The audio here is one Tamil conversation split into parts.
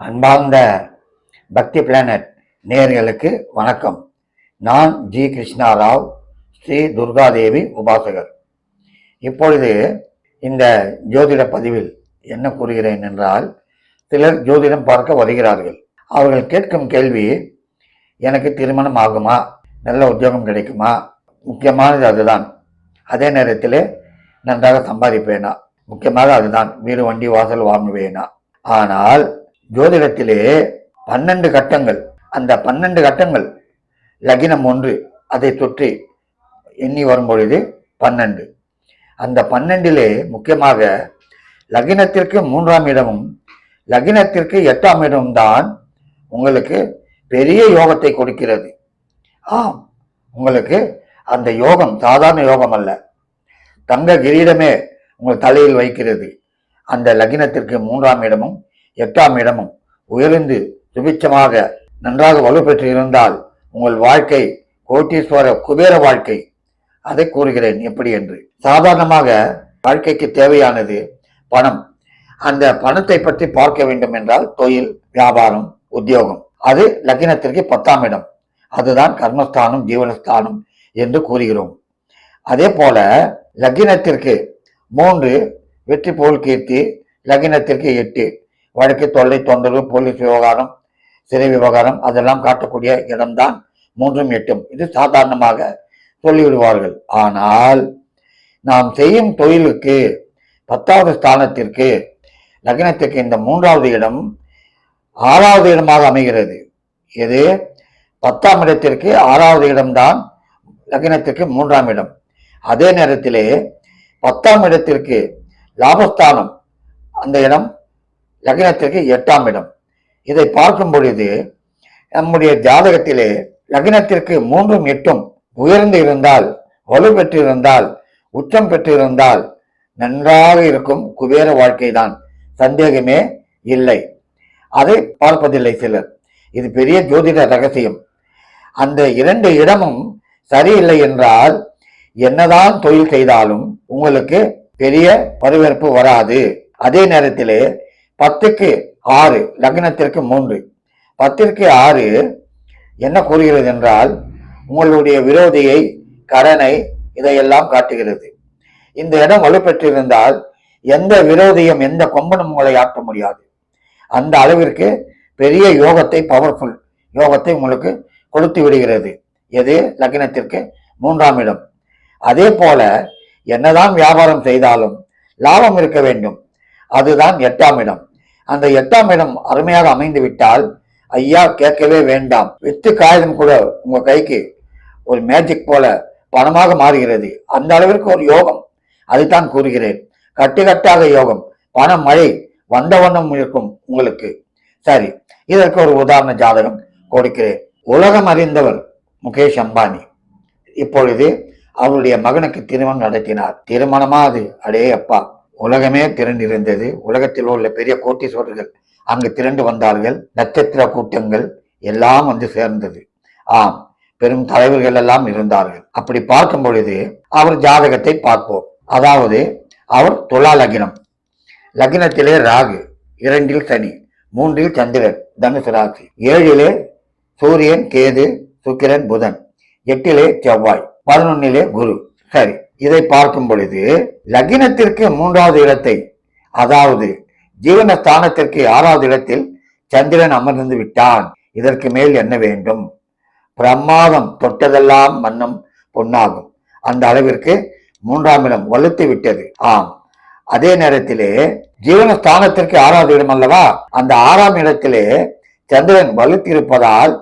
அன்பார்ந்த பக்தி பிளானட் நேர்களுக்கு வணக்கம். நான் ஜி கிருஷ்ணா ராவ் ஸ்ரீ துர்காதேவி உபாசகர். இப்பொழுது இந்த ஜோதிட பதிவில் என்ன கூறுகிறேன் என்றால் சிலர் ஜோதிடம் பார்க்க வருகிறார்கள். அவர்கள் கேட்கும் கேள்வி எனக்கு திருமணம் ஆகுமா? நல்ல உத்தியோகம் கிடைக்குமா? முக்கியமானது அதுதான். அதே நேரத்தில் நன்றாக சம்பாதிப்பேனா? முக்கியமாக அதுதான். வீடு வண்டி வாசல் வாங்குவேனா? ஆனால் ஜோதிடத்திலே பன்னெண்டு கட்டங்கள். அந்த பன்னெண்டு கட்டங்கள் லகினம் ஒன்று அதை தொற்றி எண்ணி வரும்பொழுது பன்னெண்டு. அந்த பன்னெண்டிலே முக்கியமாக லகினத்திற்கு மூன்றாம் இடமும் லகினத்திற்கு எட்டாம் இடமும் தான் உங்களுக்கு பெரிய யோகத்தை கொடுக்கிறது. ஆம் உங்களுக்கு அந்த யோகம் சாதாரண யோகம் அல்ல. தங்க கிரீடமே உங்கள் தலையில் வைக்கிறது. அந்த லகினத்திற்கு மூன்றாம் இடமும் எட்டாம் இடமும் உயர்ந்து சுபிச்சமாக நன்றாக வலுப்பெற்று இருந்தால் உங்கள் வாழ்க்கை கோட்டீஸ்வர குபேர வாழ்க்கை. அதை கூறுகிறேன் எப்படி என்று. சாதாரணமாக வாழ்க்கைக்கு தேவையானது பணம். அந்த பணத்தை பற்றி பார்க்க வேண்டும் என்றால் தொழில் வியாபாரம் உத்தியோகம். அது லக்னத்திற்கு பத்தாம் இடம். அதுதான் கர்மஸ்தானம் ஜீவனஸ்தானம் என்று கூறுகிறோம். அதே போல லக்னத்திற்கு மூன்று வெற்றி போல் கீர்த்தி லக்னத்திற்கு எட்டு. வழக்கு தொல்லை தொந்தரவு போலீஸ் விவகாரம் சிறை விவகாரம் அதெல்லாம் காட்டக்கூடிய இடம்தான் மூன்றும் எட்டும். இது சாதாரணமாக சொல்லிவிடுவார்கள். ஆனால் நாம் செய்யும் தொழிலுக்கு பத்தாவது ஸ்தானத்திற்கு லக்னத்திற்கு இந்த மூன்றாவது இடம் ஆறாவது இடமாக அமைகிறது. இது பத்தாம் இடத்திற்கு ஆறாவது இடம்தான் லக்னத்திற்கு மூன்றாம் இடம். அதே நேரத்திலே பத்தாம் இடத்திற்கு லாபஸ்தானம் அந்த இடம் லக்னத்திற்கு எட்டாம் இடம். இதை பார்க்கும் பொழுது நம்முடைய ஜாதகத்திலே லக்னத்திற்கு மூன்றும் எட்டும் உயர்ந்து இருந்தால் வலு பெற்றிருந்தால் உச்சம் பெற்றிருந்தால் நன்றாக இருக்கும் குபேர வாழ்க்கை தான் சந்தேகமே இல்லை. அதை பார்ப்பதில்லை சிலர். இது பெரிய ஜோதிட ரகசியம். அந்த இரண்டு இடமும் சரியில்லை என்றால் என்னதான் தொழில் செய்தாலும் உங்களுக்கு பெரிய வரவேற்பு வராது. அதே நேரத்திலே பத்துக்கு ஆறு லக்னத்திற்கு மூன்று. பத்திற்கு ஆறு என்ன கூறுகிறது என்றால் உங்களுடைய விரோதியை கடனை இதையெல்லாம் காட்டுகிறது. இந்த இடம் வலுப்பெற்றிருந்தால் எந்த விரோதியும் எந்த கொம்பனும் உங்களை ஆட்ட முடியாது. அந்த அளவிற்கு பெரிய யோகத்தை பவர்ஃபுல் யோகத்தை உங்களுக்கு கொடுத்து விடுகிறது. எது? லக்னத்திற்கு மூன்றாம் இடம். அதே போல என்னதான் வியாபாரம் செய்தாலும் லாபம் இருக்க வேண்டும். அதுதான் எட்டாம் இடம். அந்த எட்டாம் இடம் அருமையாக அமைந்து விட்டால் ஐயா கேட்கவே வேண்டாம். வித்து காகிதம் கூட உங்க கைக்கு ஒரு மேஜிக் போல பணமாக மாறுகிறது. அந்த அளவிற்கு ஒரு யோகம். அதுதான் கூறுகிறேன். கட்டுக்கட்டாக யோகம். பண மழை வந்த வண்ணம் இருக்கும் உங்களுக்கு. சரி இதற்கு ஒரு உதாரண ஜாதகம் கொடுக்கிறேன். உலகம் அறிந்தவர் முகேஷ் அம்பானி. இப்பொழுது அவருடைய மகனுக்கு திருமணம் நடத்தினார். திருமணமா அது? அடே அப்பா உலகமே திரண்டிருந்தது. உலகத்தில் உள்ள பெரிய கோட்டீஸ்வரர்கள் அங்கு திரண்டு வந்தார்கள். நட்சத்திர கூட்டங்கள் எல்லாம் வந்து சேர்ந்தது. ஆம் பெரும் தலைவர்கள் எல்லாம் இருந்தார்கள். அப்படி பார்க்கும் பொழுது அவர் ஜாதகத்தை பார்ப்போம். அதாவது அவர் துலா லக்னம். லக்னத்திலே ராகு இரண்டில் சனி மூன்றில் சந்திரன் தனுசு ராசி. ஏழிலே சூரியன் கேது சுக்கிரன் புதன். எட்டிலே செவ்வாய் பதினொன்னிலே குரு. சரி இதை பார்க்கும் பொழுது லக்னத்திற்கு மூன்றாவது இடத்தை அதாவது ஜீவன ஸ்தானத்திற்கு ஆறாவது இடத்தில் சந்திரன் அமர்ந்து விட்டான். இதற்கு மேல் என்ன வேண்டும்? பிரமாதம் தொட்டதெல்லாம் மன்னம் பொன்னாகும். அந்த அளவிற்கு மூன்றாம் இடம் வலுத்து விட்டது. ஆம். அதே நேரத்திலே ஜீவன ஸ்தானத்திற்கு ஆறாவது இடம் அல்லவா? அந்த ஆறாம் இடத்திலே சந்திரன் வலுத்திருப்பதால்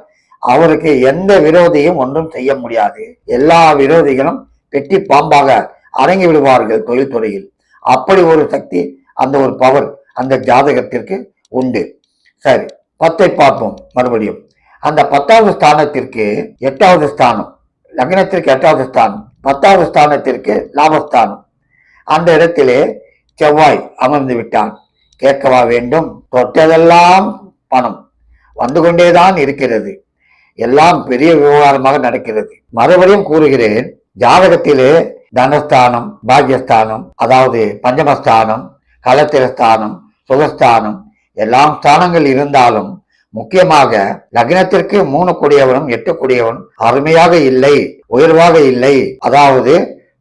அவருக்கு எந்த விரோதியும் ஒன்றும் செய்ய முடியாது. எல்லா விரோதிகளும் பெட்டி பாம்பாக அடங்கி விடுவார்கள் தொழில்துறையில். அப்படி ஒரு சக்தி அந்த ஒரு பவர் அந்த ஜாதகத்திற்கு உண்டு. சரி பத்தை பார்ப்போம் மறுபடியும். அந்த பத்தாவது ஸ்தானத்திற்கு எட்டாவது ஸ்தானம் லக்னத்திற்கு எட்டாவது ஸ்தானம் பத்தாவது ஸ்தானத்திற்கு லாபஸ்தானம். அந்த இடத்திலே செவ்வாய் அமர்ந்து விட்டான். கேட்கவா வேண்டும்? தொட்டதெல்லாம் பணம். வந்து கொண்டேதான் இருக்கிறது. எல்லாம் பெரிய விவகாரமாக நடக்கிறது. மறுபடியும் கூறுகிறேன் ஜாதகத்திலே தனஸ்தானம் பாக்யஸ்தானம் அதாவது பஞ்சமஸ்தானம் கலத்திரஸ்தானம் சுகஸ்தானம் எல்லாம் ஸ்தானங்கள் இருந்தாலும் முக்கியமாக லக்னத்திற்கு மூணு கூடியவனும் எட்டு கூடியவன் அருமையாக இல்லை உயர்வாக இல்லை அதாவது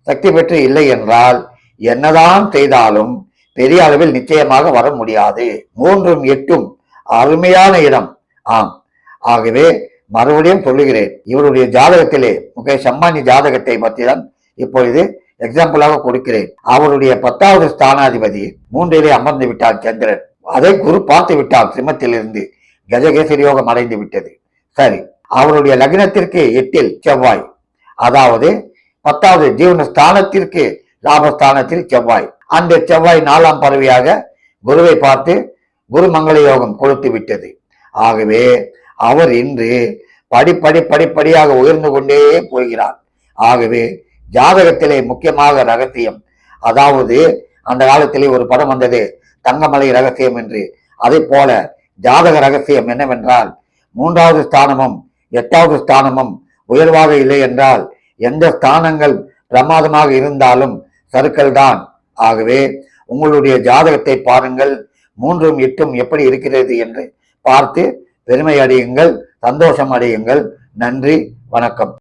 சக்தி பெற்று இல்லை என்றால் என்னதான் செய்தாலும் பெரிய அளவில் நிச்சயமாக வர முடியாது. மூன்றும் எட்டும் அருமையான இடம். ஆம். ஆகவே மறுபடியும் சொல்லுகிறேன். இவருடைய ஜாதகத்திலே முகேஷ் அம்பானி ஜாதகத்தை பற்றி தான் இப்பொழுது எக்ஸாம்பிளாக கொடுக்கிறேன். அவருடைய பத்தாவது ஸ்தானாதிபதி மூன்றிலே அமர்ந்து விட்டார் சந்திரன். அதை குரு பார்த்து விட்டார் சிம்மத்திலிருந்து. கஜகேசரி யோகம் அடைந்து விட்டது. சரி அவருடைய லக்னத்திற்கு எட்டில் செவ்வாய். அதாவது பத்தாவது ஜீவன ஸ்தானத்திற்கு லாபஸ்தானத்தில் செவ்வாய். அந்த செவ்வாய் நாலாம் பறவையாக குருவை பார்த்து குருமங்கள யோகம் கொடுத்து விட்டது. ஆகவே அவர் இன்று படிப்படி படிப்படியாக உயர்ந்து கொண்டே போகிறார். ஆகவே ஜாதகத்திலே முக்கியமாக ரகசியம். அதாவது அந்த காலத்திலே ஒரு படம் வந்தது தங்கமலை ரகசியம் என்று. அதை போல ஜாதக ரகசியம் என்னவென்றால் மூன்றாவது ஸ்தானமும் எட்டாவது ஸ்தானமும் உயர்வாக இல்லை என்றால் எந்த ஸ்தானங்கள் பிரமாதமாக இருந்தாலும் சருக்கள் தான். ஆகவே உங்களுடைய ஜாதகத்தை பாருங்கள் மூன்றும் எட்டும் எப்படி இருக்கிறது என்று பார்த்து பெருமை அடையுங்கள் சந்தோஷம் அடையுங்கள். நன்றி வணக்கம்.